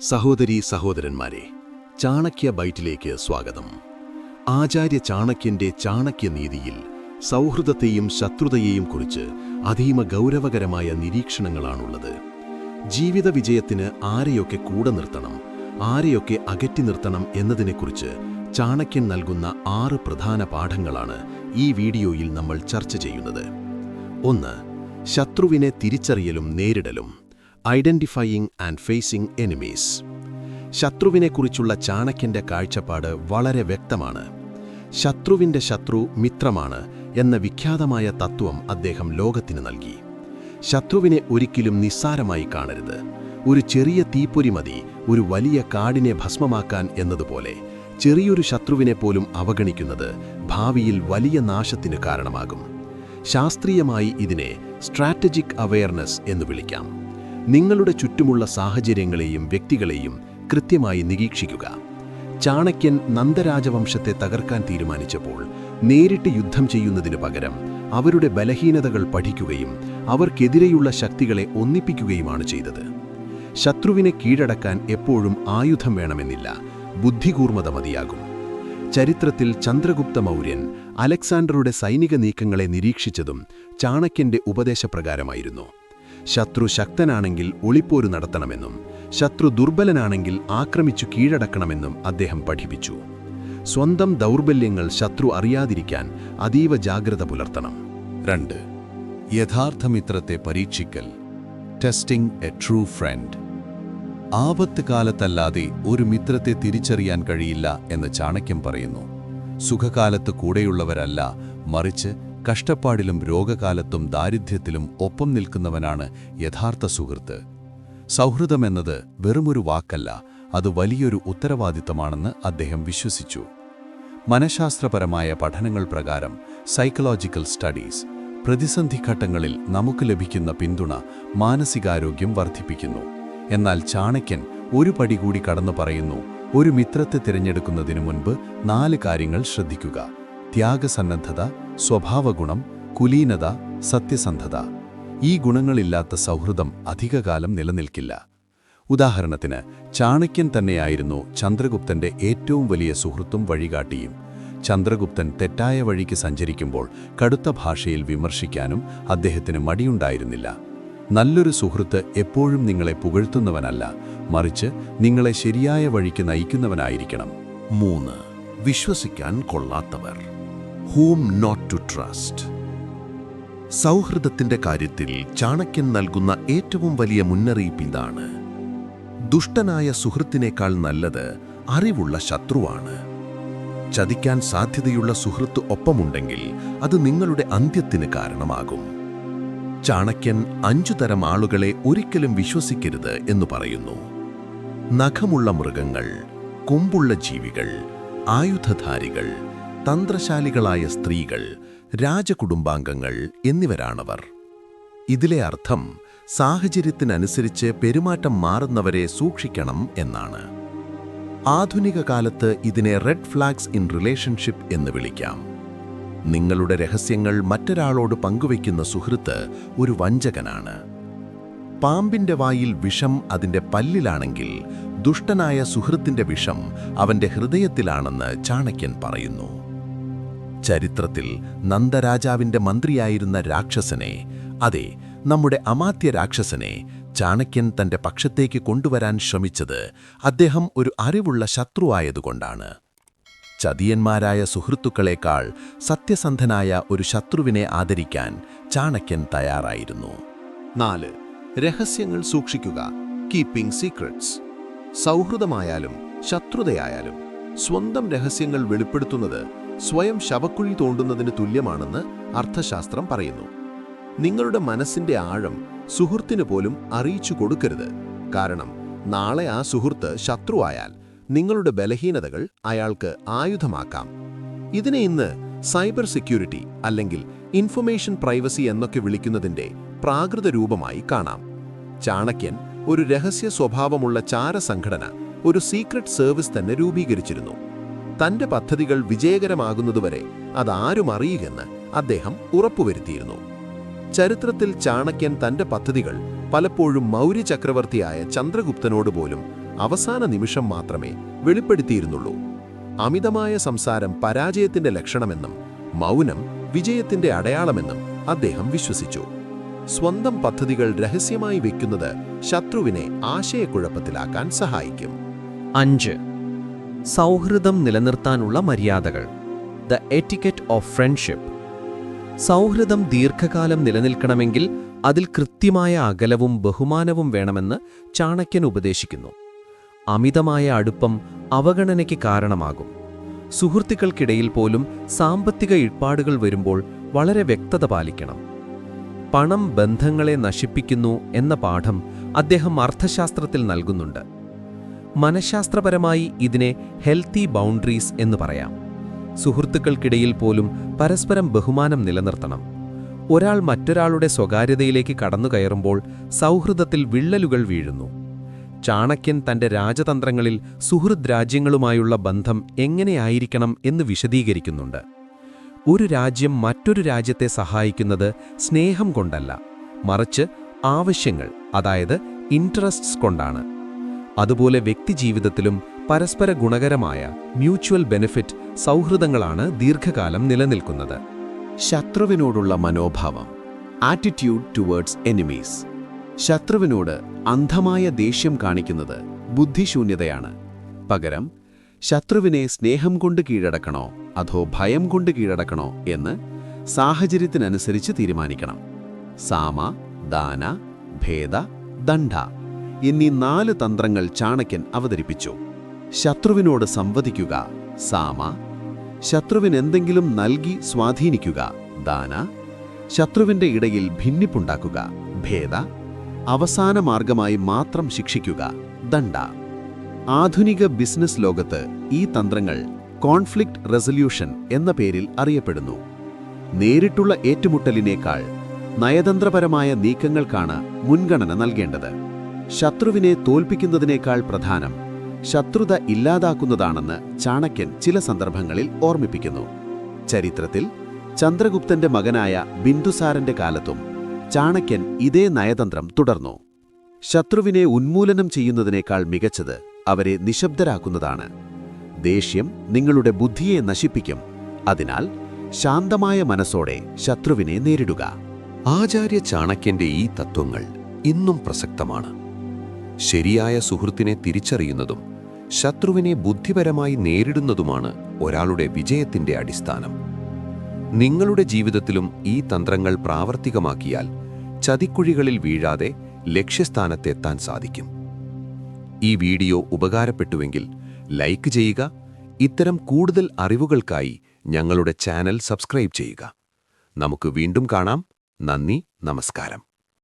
സഹോദരീ സഹോദരന്മാരെ ചാണക്യ ബൈറ്റിലേക്ക് സ്വാഗതം. ആചാര്യ ചാണക്യന്റെ ചാണക്യനീതിയിൽ സൗഹൃദത്തെയും ശത്രുതയെയും കുറിച്ച് അതീമ ഗൗരവകരമായ നിരീക്ഷണങ്ങളാണുള്ളത്. ജീവിത വിജയത്തിന് ആരെയൊക്കെ കൂടെ നിർത്തണം ആരെയൊക്കെ അകറ്റി നിർത്തണം എന്നതിനെക്കുറിച്ച് ചാണക്യൻ നൽകുന്ന ആറ് പ്രധാന പാഠങ്ങളാണ് ഈ വീഡിയോയിൽ നമ്മൾ ചർച്ച ചെയ്യുന്നത്. ഒന്ന് ശത്രുവിനെ തിരിച്ചറിയലും നേരിടലും. ഐഡന്റിഫയിങ് ആൻഡ് ഫേസിംഗ് എനിമീസ് ശത്രുവിനെക്കുറിച്ചുള്ള ചാണക്യന്റെ കാഴ്ചപ്പാട് വളരെ വ്യക്തമാണ്. ശത്രുവിന്റെ ശത്രു മിത്രമാണ് എന്ന വിഖ്യാതമായ തത്വം അദ്ദേഹം ലോകത്തിന് നൽകി. ശത്രുവിനെ ഒരിക്കലും നിസ്സാരമായി കാണരുത്. ഒരു ചെറിയ തീപ്പൊരി മതി ഒരു വലിയ കാടിനെ ഭസ്മമാക്കാൻ എന്നതുപോലെ. ചെറിയൊരു ശത്രുവിനെ പോലും അവഗണിക്കുന്നത് ഭാവിയിൽ വലിയ നാശത്തിന് കാരണമാകും. ശാസ്ത്രീയമായി ഇതിനെ സ്ട്രാറ്റജിക് അവയർനെസ് എന്ന് വിളിക്കാം. നിങ്ങളുടെ ചുറ്റുമുള്ള സാഹചര്യങ്ങളെയും വ്യക്തികളെയും കൃത്യമായി നിരീക്ഷിക്കുക. ചാണക്യൻ നന്ദരാജവംശത്തെ തകർക്കാൻ തീരുമാനിച്ചപ്പോൾ നേരിട്ട് യുദ്ധം ചെയ്യുന്നതിനു പകരം അവരുടെ ബലഹീനതകൾ പഠിക്കുകയും അവർക്കെതിരെയുള്ള ശക്തികളെ ഒന്നിപ്പിക്കുകയുമാണ് ചെയ്തത്. ശത്രുവിനെ കീഴടക്കാൻ എപ്പോഴും ആയുധം വേണമെന്നില്ല ബുദ്ധികൂർമ്മത മതിയാകും. ചരിത്രത്തിൽ ചന്ദ്രഗുപ്ത മൗര്യൻ അലക്സാണ്ടറുടെ സൈനിക നീക്കങ്ങളെ നിരീക്ഷിച്ചതും ചാണക്യന്റെ ഉപദേശപ്രകാരമായിരുന്നു. ശത്രു ശക്തനാണെങ്കിൽ ഒളിപ്പോരു നടത്തണമെന്നും ശത്രു ദുർബലനാണെങ്കിൽ ആക്രമിച്ചു കീഴടക്കണമെന്നും അദ്ദേഹം പഠിപ്പിച്ചു. സ്വന്തം ദൗർബല്യങ്ങൾ ശത്രു അറിയാതിരിക്കാൻ അതീവ ജാഗ്രത പുലർത്തണം. രണ്ട്. യഥാർത്ഥ മിത്രത്തെ പരീക്ഷിക്കൽ. ടെസ്റ്റിംഗ് എ ട്രൂ ഫ്രണ്ട് ആപത്ത് കാലത്തല്ലാതെ ഒരു മിത്രത്തെ തിരിച്ചറിയാൻ കഴിയില്ല എന്ന് ചാണക്യം പറയുന്നു. സുഖകാലത്ത് കൂടെയുള്ളവരല്ല മറിച്ച് കഷ്ടപ്പാടിലും രോഗകാലത്തും ദാരിദ്ര്യത്തിലും ഒപ്പം നിൽക്കുന്നവനാണ് യഥാർത്ഥ സുഹൃത്ത്. സൗഹൃദമെന്നത് വെറുമൊരു വാക്കല്ല അത് വലിയൊരു ഉത്തരവാദിത്തമാണെന്ന് അദ്ദേഹം വിശ്വസിച്ചു. മനഃശാസ്ത്രപരമായ പഠനങ്ങൾ പ്രകാരം സൈക്കോളജിക്കൽ സ്റ്റഡീസ് പ്രതിസന്ധി ഘട്ടങ്ങളിൽ നമുക്ക് ലഭിക്കുന്ന പിന്തുണ മാനസികാരോഗ്യം വർദ്ധിപ്പിക്കുന്നു. എന്നാൽ ചാണക്യൻ ഒരു പടി കൂടി കടന്നു പറയുന്നു ഒരു മിത്രത്തെ തിരഞ്ഞെടുക്കുന്നതിനു മുൻപ് നാല് കാര്യങ്ങൾ ശ്രദ്ധിക്കുക. ത്യാഗസന്നദ്ധത സ്വഭാവഗുണം കുലീനത സത്യസന്ധത. ഈ ഗുണങ്ങളില്ലാത്ത സൗഹൃദം അധികകാലം നിലനിൽക്കില്ല. ഉദാഹരണത്തിന് ചാണക്യൻ തന്നെയായിരുന്നു ചന്ദ്രഗുപ്തന്റെ ഏറ്റവും വലിയ സുഹൃത്തും വഴികാട്ടിയും. ചന്ദ്രഗുപ്തൻ തെറ്റായ വഴിക്ക് സഞ്ചരിക്കുമ്പോൾ കടുത്ത ഭാഷയിൽ വിമർശിക്കാനും അദ്ദേഹത്തിന് മടിയുണ്ടായിരുന്നില്ല. നല്ലൊരു സുഹൃത്ത് എപ്പോഴും നിങ്ങളെ പുകഴ്ത്തുന്നവനല്ല മറിച്ച് നിങ്ങളെ ശരിയായ വഴിക്ക് നയിക്കുന്നവനായിരിക്കണം. മൂന്ന്. വിശ്വസിക്കാൻ കൊള്ളാത്തവർ. ഹൂം നോട്ട് ടു ട്രസ്റ്റ് സൗഹൃദത്തിന്റെ കാര്യത്തിൽ ചാണക്യൻ നൽകുന്ന ഏറ്റവും വലിയ മുന്നറിയിപ്പ് ഇതാണ്. ദുഷ്ടനായ സുഹൃത്തിനേക്കാൾ നല്ലത് അറിവുള്ള ശത്രുവാണ്. ചതിക്കാൻ സാധ്യതയുള്ള സുഹൃത്ത് ഒപ്പമുണ്ടെങ്കിൽ അത് നിങ്ങളുടെ അന്ത്യത്തിന് കാരണമാകും. ചാണക്യൻ അഞ്ചു തരം ആളുകളെ ഒരിക്കലും വിശ്വസിക്കരുത് എന്ന് പറയുന്നു. നഖമുള്ള മൃഗങ്ങൾ കൊമ്പുള്ള ജീവികൾ ആയുധധാരികൾ തന്ത്രശാലികളായ സ്ത്രീകൾ രാജകുടുംബാംഗങ്ങൾ എന്നിവരാണവർ. ഇതിലെ അർത്ഥം സാഹചര്യത്തിനനുസരിച്ച് പെരുമാറ്റം മാറുന്നവരെ സൂക്ഷിക്കണം എന്നാണ്. ആധുനിക കാലത്ത് ഇതിനെ റെഡ് ഫ്ലാഗ്സ് ഇൻ റിലേഷൻഷിപ്പ് എന്ന് വിളിക്കാം. നിങ്ങളുടെ രഹസ്യങ്ങൾ മറ്റൊരാളോട് പങ്കുവയ്ക്കുന്ന സുഹൃത്ത് ഒരു വഞ്ചകനാണ്. പാമ്പിന്റെ വായിൽ വിഷം അതിന്റെ പല്ലിലാണെങ്കിൽ ദുഷ്ടനായ സുഹൃത്തിന്റെ വിഷം അവന്റെ ഹൃദയത്തിലാണെന്ന് ചാണക്യൻ പറയുന്നു. ചരിത്രത്തിൽ നന്ദരാജാവിന്റെ മന്ത്രിയായിരുന്ന രാക്ഷസനെ അതെ നമ്മുടെ അമാത്യ രാക്ഷസനെ ചാണക്യൻ തന്റെ പക്ഷത്തേക്ക് കൊണ്ടുവരാൻ ശ്രമിച്ചത് അദ്ദേഹം ഒരു അറിവുള്ള ശത്രുവായതുകൊണ്ടാണ്. ചതിയന്മാരായ സുഹൃത്തുക്കളേക്കാൾ സത്യസന്ധനായ ഒരു ശത്രുവിനെ ആദരിക്കാൻ ചാണക്യൻ തയ്യാറായിരുന്നു. നാല് രഹസ്യങ്ങൾ സൂക്ഷിക്കുക. Keeping secrets. സൗഹൃദമായാലും ശത്രുതയായാലും സ്വന്തം രഹസ്യങ്ങൾ വെളിപ്പെടുത്തുന്നത് സ്വയം ശവക്കുഴി തോണ്ടുന്നതിന് തുല്യമാണെന്ന് അർത്ഥശാസ്ത്രം പറയുന്നു. നിങ്ങളുടെ മനസ്സിന്റെ ആഴം സുഹൃത്തിന് പോലും അറിയിച്ചു കൊടുക്കരുത്. കാരണം നാളെ ആ സുഹൃത്ത് ശത്രുവായാൽ നിങ്ങളുടെ ബലഹീനതകൾ അയാൾക്ക് ആയുധമാക്കാം. ഇതിനെ ഇന്ന് സൈബർ സെക്യൂരിറ്റി അല്ലെങ്കിൽ ഇൻഫർമേഷൻ പ്രൈവസി എന്നൊക്കെ വിളിക്കുന്നതിന്റെ പ്രാകൃത രൂപമായി കാണാം. ചാണക്യൻ ഒരു രഹസ്യ സ്വഭാവമുള്ള ചാരസംഘടന ഒരു സീക്രട്ട് സർവീസ് തന്നെ രൂപീകരിച്ചിരുന്നു. തന്റെ പദ്ധതികൾ വിജയകരമാകുന്നതുവരെ അതാരും അറിയുകയെന്ന് അദ്ദേഹം ഉറപ്പുവരുത്തിയിരുന്നു. ചരിത്രത്തിൽ ചാണക്യൻ തന്റെ പദ്ധതികൾ പലപ്പോഴും മൗര്യ ചക്രവർത്തിയായ ചന്ദ്രഗുപ്തനോട് പോലും അവസാന നിമിഷം മാത്രമേ വെളിപ്പെടുത്തിയിരുന്നുള്ളൂ. അമിതമായ സംസാരം പരാജയത്തിന്റെ ലക്ഷണമെന്നും മൗനം വിജയത്തിന്റെ അടയാളമെന്നും അദ്ദേഹം വിശ്വസിച്ചു. സ്വന്തം പദ്ധതികൾ രഹസ്യമായി വെക്കുന്നത് ശത്രുവിനെ ആശയക്കുഴപ്പത്തിലാക്കാൻ സഹായിക്കും. അഞ്ച് സൗഹൃദം നിലനിർത്താനുള്ള മര്യാദകൾ. ദ എറ്റിക്കറ്റ് ഓഫ് ഫ്രണ്ട്ഷിപ്പ് സൗഹൃദം ദീർഘകാലം നിലനിൽക്കണമെങ്കിൽ അതിൽ കൃത്യമായ അകലവും ബഹുമാനവും വേണമെന്ന് ചാണക്യൻ ഉപദേശിക്കുന്നു. അമിതമായ അടുപ്പം അവഗണനയ്ക്ക് കാരണമാകും. സുഹൃത്തുക്കൾക്കിടയിൽ പോലും സാമ്പത്തിക ഇടപാടുകൾ വരുമ്പോൾ വളരെ വ്യക്തത പാലിക്കണം. പണം ബന്ധങ്ങളെ നശിപ്പിക്കുന്നു എന്ന പാഠം അദ്ദേഹം അർത്ഥശാസ്ത്രത്തിൽ നൽകുന്നുണ്ട്. മനഃശാസ്ത്രപരമായി ഇതിനെ ഹെൽത്തി ബൗണ്ടറീസ് എന്ന് പറയാം. സുഹൃത്തുക്കൾക്കിടയിൽ പോലും പരസ്പരം ബഹുമാനം നിലനിർത്തണം. ഒരാൾ മറ്റൊരാളുടെ സ്വകാര്യതയിലേക്ക് കടന്നുകയറുമ്പോൾ സൗഹൃദത്തിൽ വിള്ളലുകൾ വീഴുന്നു. ചാണക്യൻ തന്റെ രാജതന്ത്രങ്ങളിൽ സുഹൃദ് രാജ്യങ്ങളുമായുള്ള ബന്ധം എങ്ങനെയായിരിക്കണം എന്ന് വിശദീകരിക്കുന്നുണ്ട്. ഒരു രാജ്യം മറ്റൊരു രാജ്യത്തെ സഹായിക്കുന്നത് സ്നേഹം കൊണ്ടല്ല മറിച്ച് ആവശ്യങ്ങൾ അതായത് ഇൻട്രസ്റ്റ്സ് കൊണ്ടാണ്. അതുപോലെ വ്യക്തിജീവിതത്തിലും പരസ്പര ഗുണകരമായ മ്യൂച്വൽ ബെനിഫിറ്റ് സൗഹൃദങ്ങളാണ് ദീർഘകാലം നിലനിൽക്കുന്നത്. ശത്രുവിനോടുള്ള മനോഭാവം ആറ്റിറ്റ്യൂഡ് ടുവേർഡ്സ് എനിമീസ് ശത്രുവിനോട് അന്ധമായ ദേഷ്യം കാണിക്കുന്നത് ബുദ്ധിശൂന്യതയാണ്. പകരം ശത്രുവിനെ സ്നേഹം കൊണ്ട് കീഴടക്കണോ അതോ ഭയം കൊണ്ട് കീഴടക്കണോ എന്ന് സാഹചര്യത്തിനനുസരിച്ച് തീരുമാനിക്കണം. സാമ ദാന ഭേദ ദണ്ഡ. എന്നീ നാല് തന്ത്രങ്ങൾ ചാണക്യൻ അവതരിപ്പിച്ചു. ശത്രുവിനോട് സംവദിക്കുക സാമ. ശത്രുവിനെന്തെങ്കിലും നൽകി സ്വാധീനിക്കുക ദാന. ശത്രുവിന്റെ ഇടയിൽ ഭിന്നിപ്പുണ്ടാക്കുക ഭേദ. അവസാന മാർഗമായി മാത്രം ശിക്ഷിക്കുക ദണ്ഡ. ആധുനിക ബിസിനസ് ലോകത്ത് ഈ തന്ത്രങ്ങൾ കോൺഫ്ലിക്റ്റ് റെസൊല്യൂഷൻ എന്ന പേരിൽ അറിയപ്പെടുന്നു. നേരിട്ടുള്ള ഏറ്റുമുട്ടലിനേക്കാൾ നയതന്ത്രപരമായ നീക്കങ്ങൾക്കാണ് മുൻഗണന നൽകേണ്ടത്. ശത്രുവിനെ തോൽപ്പിക്കുന്നതിനേക്കാൾ പ്രധാനം ശത്രുത ഇല്ലാതാക്കുന്നതാണെന്ന് ചാണക്യൻ ചില സന്ദർഭങ്ങളിൽ ഓർമ്മിപ്പിക്കുന്നു. ചരിത്രത്തിൽ ചന്ദ്രഗുപ്തന്റെ മകനായ ബിന്ദുസാരന്റെ കാലത്തും ചാണക്യൻ ഇതേ നയതന്ത്രം തുടർന്നു. ശത്രുവിനെ ഉന്മൂലനം ചെയ്യുന്നതിനേക്കാൾ മികച്ചത് അവരെ നിശബ്ദരാക്കുന്നതാണ്. ദേഷ്യം നിങ്ങളുടെ ബുദ്ധിയെ നശിപ്പിക്കും. അതിനാൽ ശാന്തമായ മനസ്സോടെ ശത്രുവിനെ നേരിടുക. ആചാര്യ ചാണക്യന്റെ ഈ തത്വങ്ങൾ ഇന്നും പ്രസക്തമാണ്. ശരിയായ സുഹൃത്തിനെ തിരിച്ചറിയുന്നതും ശത്രുവിനെ ബുദ്ധിപരമായി നേരിടുന്നതുമാണ് ഒരാളുടെ വിജയത്തിന്റെ അടിസ്ഥാനം. നിങ്ങളുടെ ജീവിതത്തിലും ഈ തന്ത്രങ്ങൾ പ്രാവർത്തികമാക്കിയാൽ ചതിക്കുഴികളിൽ വീഴാതെ ലക്ഷ്യസ്ഥാനത്തെത്താൻ സാധിക്കും. ഈ വീഡിയോ ഉപകാരപ്പെട്ടുവെങ്കിൽ ലൈക്ക് ചെയ്യുക ഇത്തരം കൂടുതൽ അറിവുകൾക്കായി ഞങ്ങളുടെ ചാനൽ സബ്സ്ക്രൈബ് ചെയ്യുക. നമുക്ക് വീണ്ടും കാണാം. നന്ദി നമസ്കാരം.